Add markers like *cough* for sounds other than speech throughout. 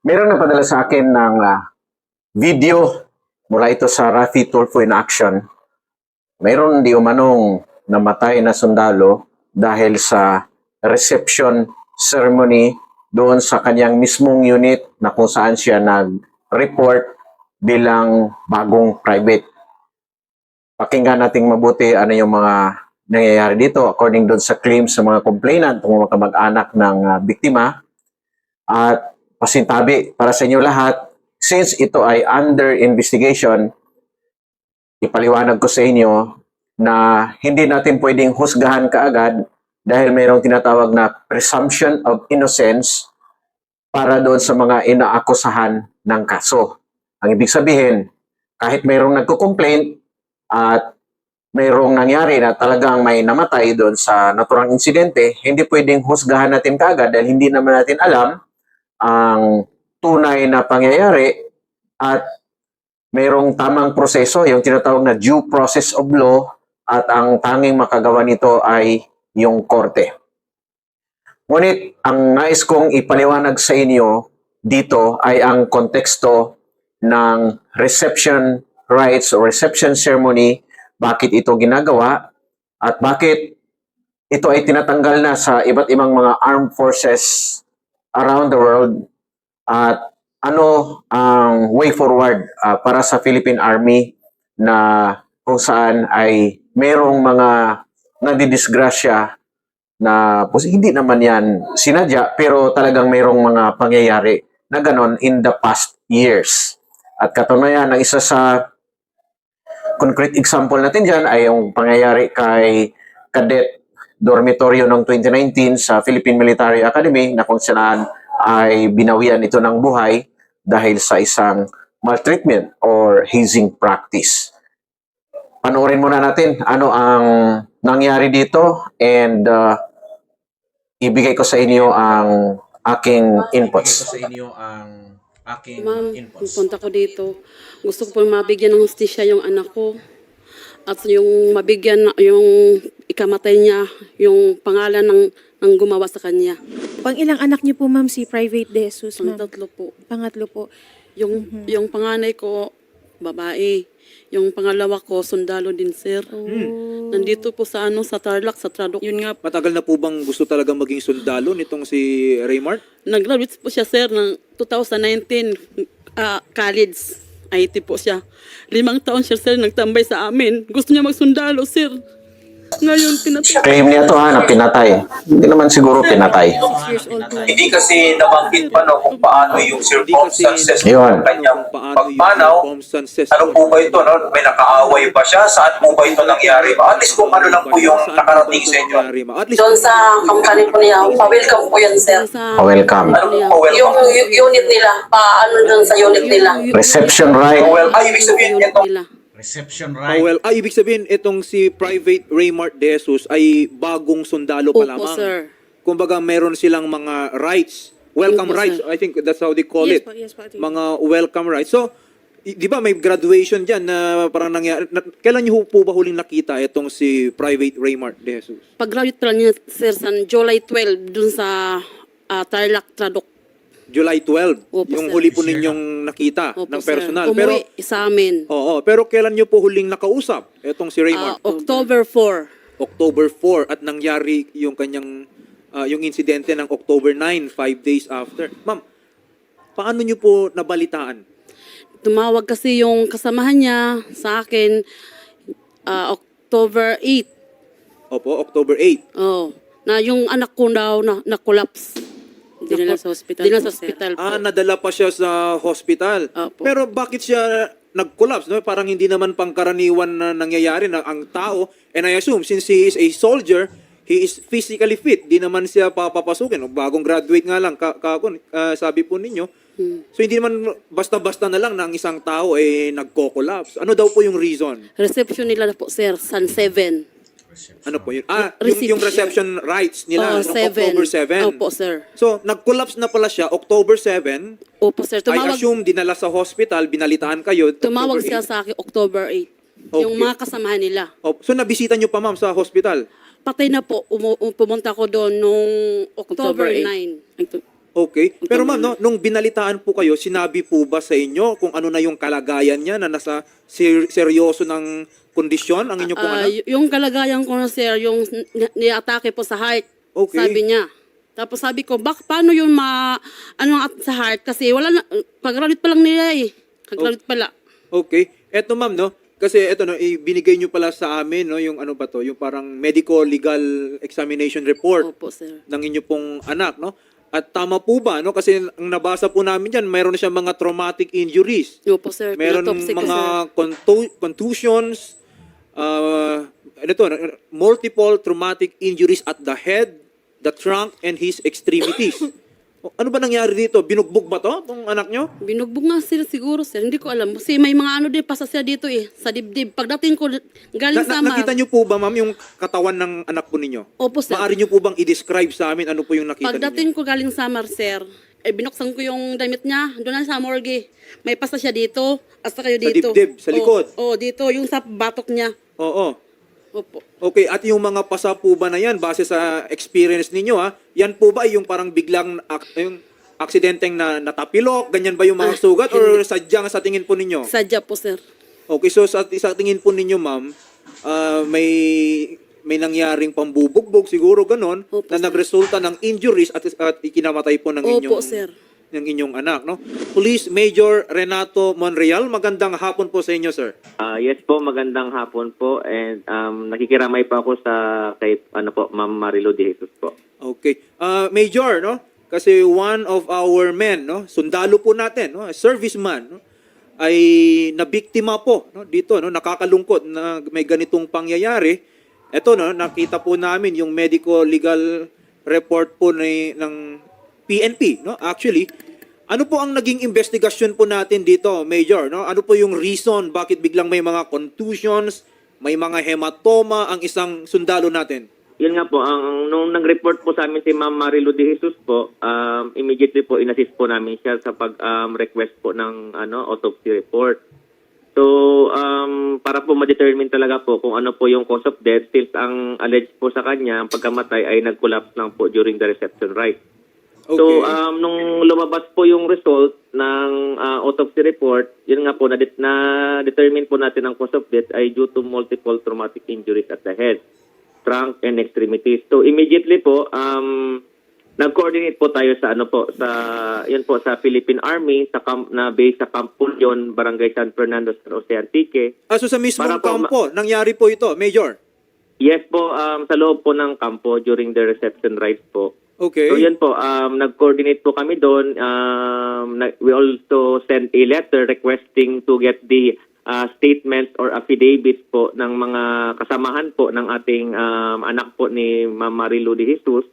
Meron nagpadala sa akin ng ah, video mula ito sa Rafi Tulfo in Action. Mayroon di umanong namatay na sundalo dahil sa reception ceremony doon sa kanyang mismong unit na kung saan siya nag-report bilang bagong private. Pakinggan nating mabuti ano yung mga nangyayari dito according doon sa claims sa mga complainant o mga kamag-anak ng ah, biktima. At pasintabi para sa inyo lahat, since ito ay under investigation, ipaliwanag ko sa inyo na hindi natin pwedeng husgahan kaagad dahil mayroong tinatawag na presumption of innocence para doon sa mga inaakusahan ng kaso. Ang ibig sabihin, kahit mayroong nagko-complaint at mayroong nangyari na talagang may namatay doon sa naturang insidente, hindi pwedeng husgahan natin kaagad dahil hindi naman natin alam ang tunay na pangyayari at mayroong tamang proseso, yung tinatawag na due process of law at ang tanging makagawa nito ay yung korte. Ngunit ang nais kong ipaliwanag sa inyo dito ay ang konteksto ng reception rites o reception ceremony, bakit ito ginagawa at bakit ito ay tinatanggal na sa iba't ibang mga armed forces around the world at ano ang way forward ah, para sa Philippine Army na kung saan ay merong mga nadidisgrasya na pos- hindi naman yan sinadya pero talagang merong mga pangyayari na ganon in the past years. At katunayan, ang isa sa concrete example natin dyan ay yung pangyayari kay Cadet Dormitorio noong 2019 sa Philippine Military Academy na kung saan ay binawian ito ng buhay dahil sa isang maltreatment or hazing practice. Panoorin muna natin ano ang nangyari dito and uh, ibigay ko sa inyo ang aking inputs. sa inyo ang aking Ma'am, punta ko dito. Gusto ko po mabigyan ng hustisya yung anak ko. At yung mabigyan, yung ikamatay niya, yung pangalan ng, ng gumawa sa kanya. Pang ilang anak niyo po, ma'am, si Private De Jesus, Ang ma'am? tatlo po. Pangatlo po. Yung, yung panganay ko, babae. Yung pangalawa ko, sundalo din, sir. Nandito po sa ano, sa Tarlac, sa Tradok. Yun nga, Matagal na po bang gusto talagang maging sundalo nitong si Raymart? nag-graduate po siya, sir, ng 2019 ah, college. IT po siya. Limang taon siya, sir, nagtambay sa amin. Gusto niya magsundalo, sir. Ngayon, pinatay. Claim niya to ha, na pinatay. Hindi naman siguro pinatay. Hindi kasi nabanggit pa no kung paano yung circumstances Yun. ng kanyang paano yung pagpanaw. Ano po ba ito? No? May nakaaway ba siya? Saan po ba ito nangyari? At least kung ano lang po yung nakarating ba sa inyo. Doon sa company po niya, pa-welcome po yan, sir. Sa, Oh, welcome. Ano po po Yung unit nila, paano doon sa unit nila. Reception right. Well, ay, ibig sabihin ito, reception Oh, right. well, ay, ibig sabihin, itong si Private Raymart De Jesus ay bagong sundalo pa Opo, lamang. sir. Kumbaga, meron silang mga rights. Welcome Opo, rights. sir. I think that's how they call Yes it. po, yes po, ate. Mga welcome rights. So, i- di ba may graduation dyan na parang nangyari. Na, kailan niyo po ba huling nakita itong si Private Raymart De Jesus? Pag-graduate pala niya, sir, sa July 12, dun sa ah, Tarlac, Tradok. July 12, Opo, yung sir. huli po ninyong nakita Opo, ng sir. personal. Umuwi Pero sa amin. Oo, pero kailan niyo po huling nakausap itong si Ah, Raymart? October 4. October 4 at nangyari yung kanyang ah, yung insidente ng October 9, five days after. Ma'am, paano niyo po nabalitaan? Tumawag kasi yung kasamahan niya sa akin ah, October 8. Opo, October 8. Oh, na yung anak ko daw na na-collapse. Dinala sa hospital Dinala po, sa hospital po. Ah, nadala pa siya sa hospital. Opo. Pero bakit siya nag-collapse? No? Parang hindi naman pangkaraniwan na nangyayari na ang tao, and I assume since he is a soldier, he is physically fit. Di naman siya papapasukin. Bagong graduate nga lang, ka, ka- ah, sabi po ninyo. So hindi naman basta-basta na lang na ang isang tao ay nagko-collapse. Ano daw po yung reason? Reception nila po, sir, San 7. Ano po yun? Ah, yung, yung reception rights nila Oh, noong 7. October 7. Opo, sir. So, nag-collapse na pala siya October 7. Opo, sir. I Tumawag, assume dinala sa hospital, binalitaan kayo. tumawag October siya 8. sa akin October 8. Yung Okay. mga kasamahan nila. Oh, so, nabisita nyo pa ma'am sa hospital? Patay na po. Umu- um- pumunta ko doon nung October October 9. Okay. Pero ma'am, no, nung binalitaan po kayo, sinabi po ba sa inyo kung ano na yung kalagayan niya na nasa ser- seryoso ng kondisyon ang inyo pong Ah, anak? y- yung kalagayan ko na sir, yung ni- ni-atake po sa heart. Okay. Sabi niya. Tapos sabi ko, bak paano yun ma ano at sa heart kasi wala na pag-graduate pa lang nila eh. Pag-graduate pala. Okay. Eto ma'am, no? Kasi eto no, ibinigay niyo pala sa amin no yung ano ba to, yung parang medical legal examination report Opo, sir. ng inyo pong anak, no? At tama po ba, no? Kasi ang nabasa po namin diyan, mayroon siya mga traumatic injuries. Opo, sir. Meron Pinatopsy ko, mga sir. contu- contusions, uh, ano to, multiple traumatic injuries at the head, the trunk, and his extremities. *laughs* O, ano ba nangyari dito? Binugbog ba to, tong anak nyo? Binugbog nga sila siguro, sir. Hindi ko alam. Kasi may mga ano din, pasa sila dito eh. Sa dibdib. Pagdating ko, galing Na, sa na- nakita nyo po ba, ma'am, yung katawan ng anak po ninyo? Opo, sir. Maaari nyo po bang i-describe sa amin ano po yung nakita ninyo? Pagdating ko galing sa sir, eh, binuksan ko yung damit niya. Doon na sa morgue. May pasa siya dito. Hasta kayo Sa dito. dibdib, sa likod? Oo, oh, dito. Yung sa batok niya. Oo. Opo. Okay, at yung mga pasa po ba na yan, base sa experience ninyo ha, yan po ba yung parang biglang ak- yung aksidenteng na natapilok, ganyan ba yung mga Ah, sugat or sadyang sa tingin po ninyo? Sadya po, sir. Okay, so sa, sa tingin po ninyo ma'am, ah, may may nangyaring pambubugbog siguro ganon Opo, na sir. nagresulta ng injuries at, at ikinamatay po ng Opo, inyong sir. Ng inyong anak, no? Police Major Renato Monreal, magandang hapon po sa inyo, sir. Ah, yes po, magandang hapon po and um, nakikiramay pa ako sa kay ano po, Ma'am Marilo de Jesus po. Okay. Uh, Major, no? Kasi one of our men, no? Sundalo po natin, no? Serviceman, no? ay nabiktima po no dito no nakakalungkot na may ganitong pangyayari ito no nakita po namin yung medical legal report po ni ng PNP no actually ano po ang naging investigasyon po natin dito major no ano po yung reason bakit biglang may mga contusions may mga hematoma ang isang sundalo natin Yun nga po, ang nung nag-report po sa amin si Ma'am Marilo de Jesus po, um, immediately po inassist po namin siya sa pag-request po ng ano autopsy report. So, um, para po ma-determine talaga po kung ano po yung cause of death, since ang alleged po sa kanya, ang pagkamatay ay nag-collapse lang po during the reception rite. Okay So, um, nung lumabas po yung result ng uh, autopsy report, yun nga po, na, na determine po natin ang cause of death ay due to multiple traumatic injuries at the head, trunk, and extremities. So, immediately po, um, nag-coordinate po tayo sa ano po, sa, yun po, sa Philippine Army, sa camp, na base sa Camp Pulion, Barangay San Fernando, San Jose Antique. Ah, so sa mismong Para po kampo, nangyari po ito, Major. Yes po, um, sa loob po ng kampo during the reception rites po. Okay. So yun po, um, nag-coordinate po kami doon. Um, we also sent a letter requesting to get the uh, statements or affidavits po ng mga kasamahan po ng ating um, anak po ni Ma'am Marilu de Jesus.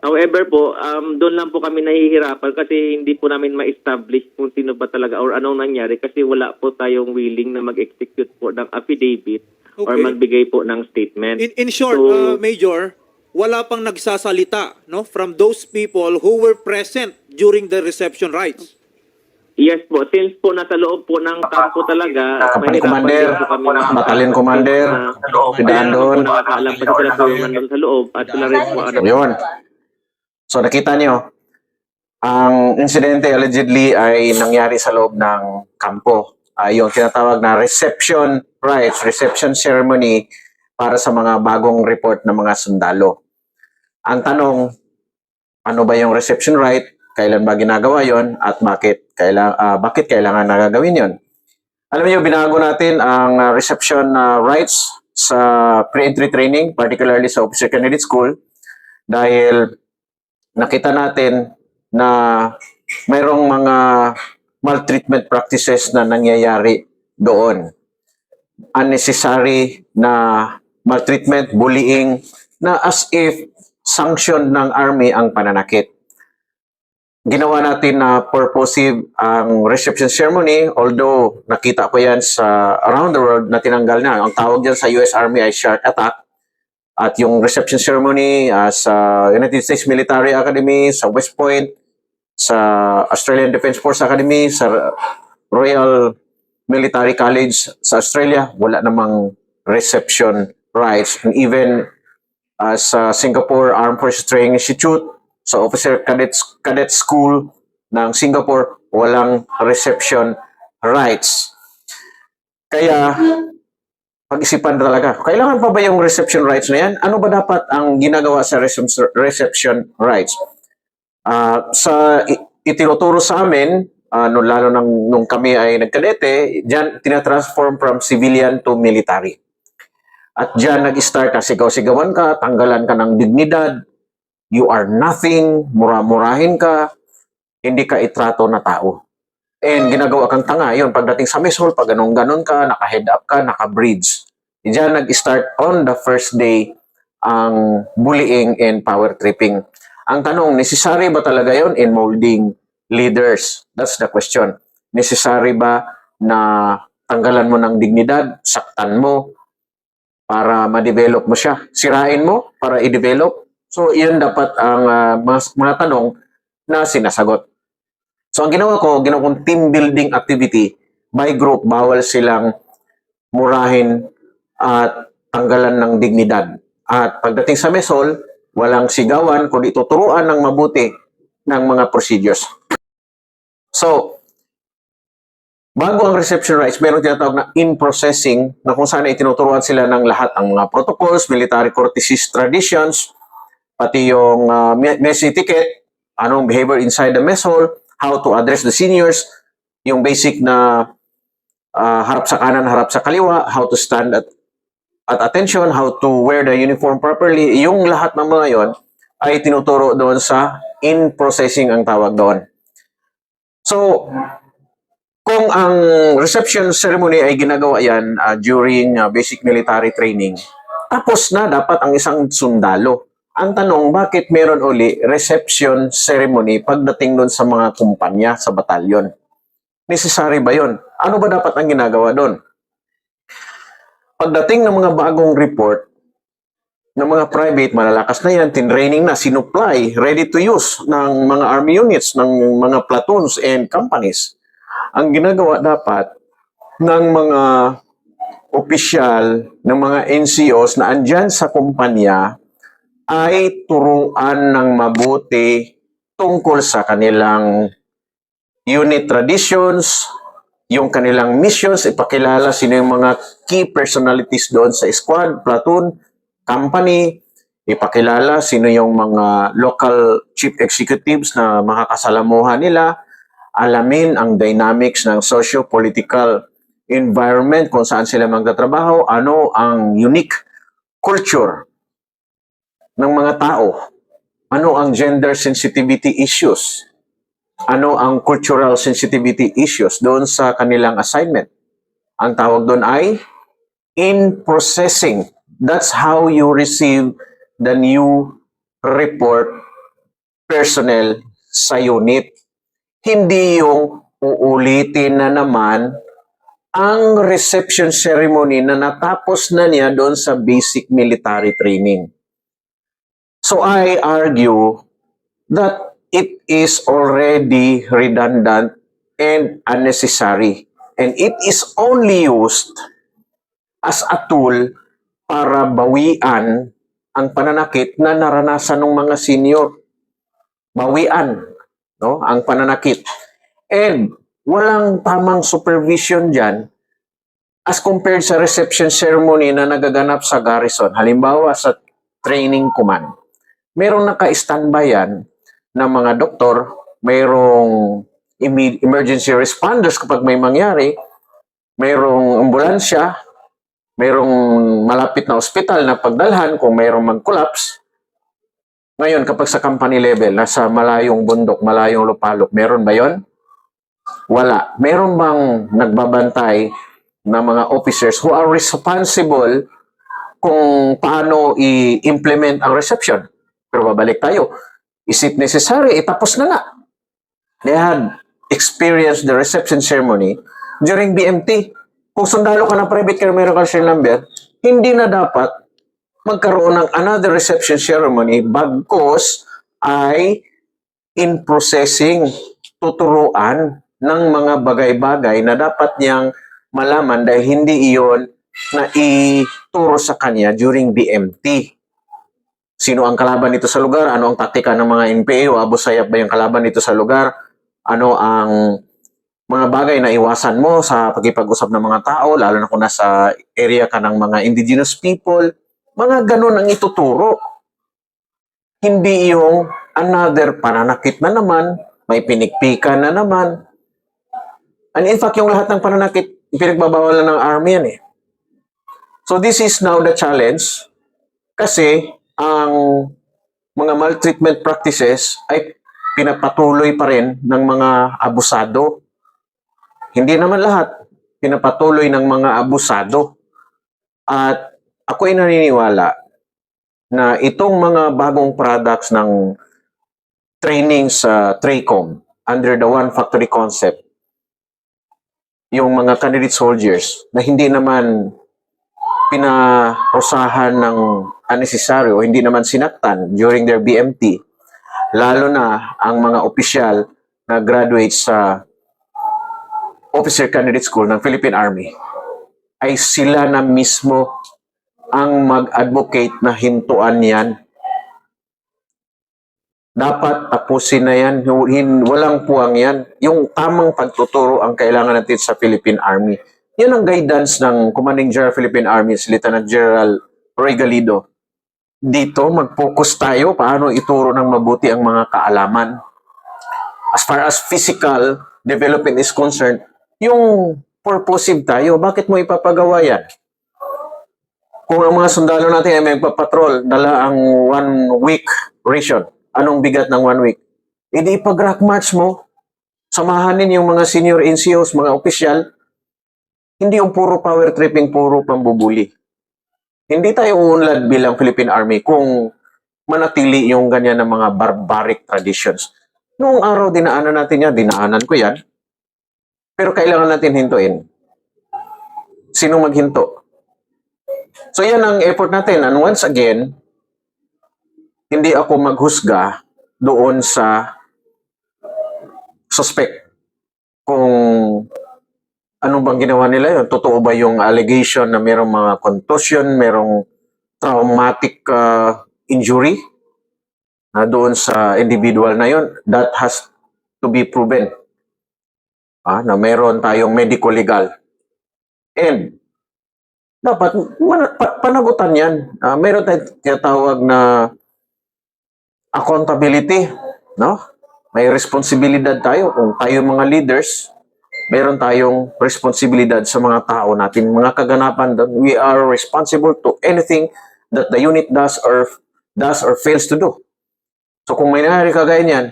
However po, um, doon lang po kami nahihirapan kasi hindi po namin ma-establish kung sino ba talaga or anong nangyari kasi wala po tayong willing na mag-execute po ng affidavit or Okay. magbigay po ng statement. In, in short, So- uh, Major, wala pang nagsasalita no from those people who were present during the reception rites. Yes po, since po nasa loob po ng kampo talaga, Company mahirapan commander, battalion commander, na- tindahan doon. Nakakaalam pa sila po yung nandun sa loob at sila rin po ano. Yun. So nakita nyo, ang insidente allegedly ay nangyari sa loob ng kampo. Ay yung tinatawag na reception rites, reception ceremony para sa mga bagong report ng mga sundalo. Ang tanong, ano ba yung reception rite? Kailan ba ginagawa yon At bakit, kailang, ah, bakit kailangan nagagawin yon Alam niyo, binago natin ang ah, reception ah, rites sa pre-entry training, particularly sa Officer Candidate School, dahil nakita natin na mayroong mga maltreatment practices na nangyayari doon. Unnecessary na maltreatment, bullying, na as if sanction ng army ang pananakit. Ginawa natin na purposive ang reception ceremony, although nakita ko yan sa around the world na tinanggal na. Ang tawag dyan sa US Army ay shark attack. At yung reception ceremony uh, sa United States Military Academy, sa West Point, sa Australian Defense Force Academy, sa Royal Military College sa Australia, wala namang reception rights. And even uh, sa Singapore Armed Forces Training Institute, sa Officer Cadet, Cadet School ng Singapore, walang reception rights. Kaya, pag-isipan talaga, kailangan pa ba yung reception rights na yan? Ano ba dapat ang ginagawa sa recep- reception rights? Ah, sa itinuturo sa amin, ano lalo nang nung kami ay nagkadete, diyan tinatransform from civilian to military. At diyan nag-start ka, sigaw-sigawan ka, tanggalan ka ng dignidad, you are nothing, mura-murahin ka, hindi ka itrato na tao. And ginagawa kang tanga, yun, pagdating sa mess pag ganun-ganon ka, naka-head up ka, naka-bridge. Diyan nag-start on the first day ang bullying and power tripping. Ang tanong, necessary ba talaga yon in molding leaders? That's the question. Necessary ba na tanggalan mo ng dignidad, saktan mo, para ma-develop mo siya? Sirain mo para i-develop? So, yun dapat ang ah, mga, mga tanong na sinasagot. So, ang ginawa ko, ginawa kong team building activity by group, bawal silang murahin at tanggalan ng dignidad. At pagdating sa mesol, walang sigawan, kundi tuturuan ng mabuti ng mga procedures. So, bago ang reception rights, meron tinatawag na in-processing na kung saan ay tinuturuan sila ng lahat ang mga protocols, military courtesies traditions, pati yung uh, me- mess etiquette, anong behavior inside the mess hall, how to address the seniors, yung basic na ah, harap sa kanan, harap sa kaliwa, how to stand at at attention, how to wear the uniform properly, yung lahat ng mga yon ay tinuturo doon sa in-processing ang tawag doon. So, kung ang reception ceremony ay ginagawa yan ah, during ah, basic military training, tapos na dapat ang isang sundalo. Ang tanong, bakit meron uli reception ceremony pagdating doon sa mga kumpanya, sa batalyon? Necessary ba yon? Ano ba dapat ang ginagawa doon? Pagdating ng mga bagong report, ng mga private, malalakas na yan, tinraining na, sinupply, ready to use ng mga army units, ng mga platoons and companies. Ang ginagawa dapat ng mga opisyal, ng mga NCOs na andyan sa kumpanya ay turuan ng mabuti tungkol sa kanilang unit traditions, yung kanilang missions, ipakilala sino yung mga key personalities doon sa squad, platoon, company, ipakilala sino yung mga local chief executives na makakasalamuhan nila, alamin ang dynamics ng socio-political environment kung saan sila magtatrabaho, ano ang unique culture ng mga tao, ano ang gender sensitivity issues, ano ang cultural sensitivity issues doon sa kanilang assignment. Ang tawag doon ay in processing. That's how you receive the new report personnel sa unit. Hindi yung uulitin na naman ang reception ceremony na natapos na niya doon sa basic military training. So I argue that it is already redundant and unnecessary. And it is only used as a tool para bawian ang pananakit na naranasan ng mga senior. Bawian no, ang pananakit. And walang tamang supervision dyan as compared sa reception ceremony na nagaganap sa garrison. Halimbawa sa training command. Merong naka-standby yan ng mga doktor, mayroong emergency responders kapag may mangyari, mayroong ambulansya, mayroong malapit na ospital na pagdalhan kung mayroong mag-collapse. Ngayon, kapag sa company level, nasa malayong bundok, malayong lupalok, meron ba yon? Wala. Meron bang nagbabantay na mga officers who are responsible kung paano i-implement ang reception? Pero babalik tayo. Is it necessary? Itapos na na. They had experienced the reception ceremony during BMT. Kung sundalo ka ng private care, meron ka number, hindi na dapat magkaroon ng another reception ceremony bagkos ay in processing tuturuan ng mga bagay-bagay na dapat niyang malaman dahil hindi iyon na ituro sa kanya during BMT. Sino ang kalaban nito sa lugar? Ano ang taktika ng mga NPA o Abu Sayyaf ba yung kalaban nito sa lugar? Ano ang mga bagay na iwasan mo sa pagkipag-usap ng mga tao, lalo na kung nasa area ka ng mga indigenous people. Mga ganun ang ituturo. Hindi yung another pananakit na naman, may pinikpikan na naman. And in fact, yung lahat ng pananakit, pinagbabawalan ng army yan eh. So this is now the challenge kasi ang mga maltreatment practices ay pinapatuloy pa rin ng mga abusado. Hindi naman lahat, pinapatuloy ng mga abusado. At ako ay naniniwala na itong mga bagong products ng training sa TRACOM under the One Factory Concept, yung mga candidate soldiers na hindi naman pinarusahan ng unnecessary o hindi naman sinaktan during their BMT, lalo na ang mga opisyal na graduate sa Officer Candidate School ng Philippine Army, ay sila na mismo ang mag-advocate na hintuan yan. Dapat tapusin na yan. Walang puwang yan. Yung tamang pagtuturo ang kailangan natin sa Philippine Army. Yan ang guidance ng Commanding General Philippine Army, si Lieutenant General Roy Galido. Dito, mag-focus tayo paano ituro ng mabuti ang mga kaalaman. As far as physical development is concerned, yung purposive tayo, bakit mo ipapagawa yan? Kung ang mga sundalo natin ay may patrol, dala ang one week ration. Anong bigat ng one week? Hindi ipag-rock march mo. Samahanin yung mga senior NCOs, mga opisyal. Hindi yung puro power tripping, puro pambubuli. Hindi tayo uunlad bilang Philippine Army kung manatili yung ganyan ng mga barbaric traditions. Noong araw dinaanan natin yan, dinaanan ko yan. Pero kailangan natin hintuin. Sino maghinto? So yan ang effort natin. And once again, hindi ako maghusga doon sa suspect kung ano bang ginawa nila yun. Totoo ba yung allegation na merong mga contusion, merong traumatic uh, injury na doon sa individual na yun? That has to be proven. Ah, na meron tayong medical legal. And dapat man- pa- panagutan yan. Ah, meron tayong tinatawag na accountability, no? May responsibilidad tayo kung tayo mga leaders, meron tayong responsibilidad sa mga tao natin, mga kaganapan doon. We are responsible to anything that the unit does or does or fails to do. So kung may nangyari kagaya niyan,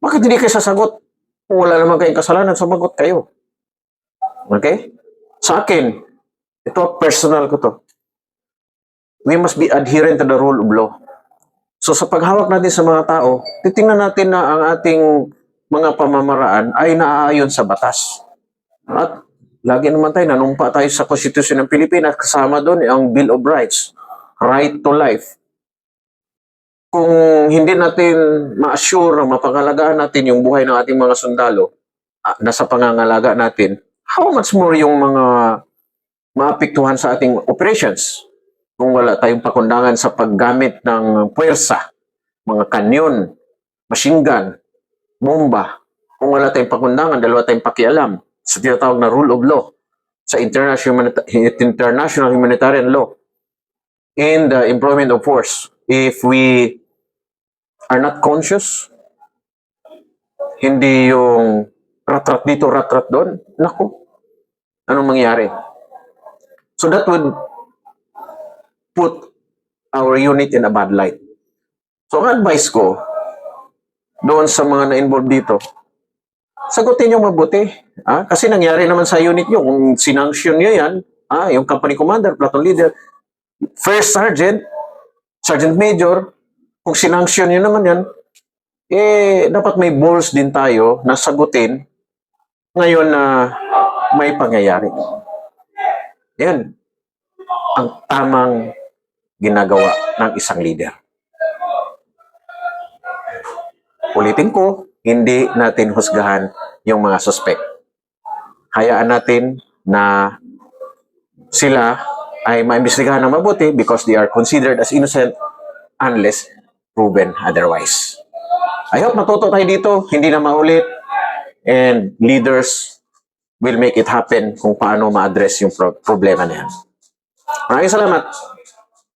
bakit hindi kayo sasagot? Kung wala naman kayong kasalanan, sumagot kayo. Okay? Sa akin, ito personal ko to. We must be adherent to the rule of law. So sa paghawak natin sa mga tao, titingnan natin na ang ating mga pamamaraan ay naaayon sa batas. At lagi naman tayo, nanumpa tayo sa Konstitusyon ng Pilipinas, kasama doon ang Bill of Rights, right to life. Kung hindi natin ma-assure na mapangalagaan natin yung buhay ng ating mga sundalo, ah, nasa pangangalaga natin, how much more yung mga maapektuhan sa ating operations? Kung wala tayong pakundangan sa paggamit ng puwersa, mga kanyon, machine gun, bomba, kung wala tayong pakundangan, dalawa tayong pakialam sa tinatawag na rule of law, sa international, humanita- international humanitarian law, and the employment of force. If we are not conscious, hindi yung rat-rat dito, rat-rat doon, naku, anong mangyari? So that would put our unit in a bad light. So ang advice ko, doon sa mga na-involve dito, sagutin nyo mabuti. Ah, kasi nangyari naman sa unit nyo, kung sinanction nyo yan, ah, yung company commander, platoon leader, first sergeant, sergeant major, kung sinanction nyo naman yan, eh, dapat may balls din tayo na sagutin ngayon na may pangyayari. Yan ang tamang ginagawa ng isang leader. Ulitin ko, hindi natin husgahan yung mga suspect. Hayaan natin na sila ay maimbestigahan ng mabuti because they are considered as innocent unless proven otherwise. I hope matuto tayo dito, hindi na maulit, and leaders will make it happen kung paano ma-address yung pro- problema na yan. Maraming salamat.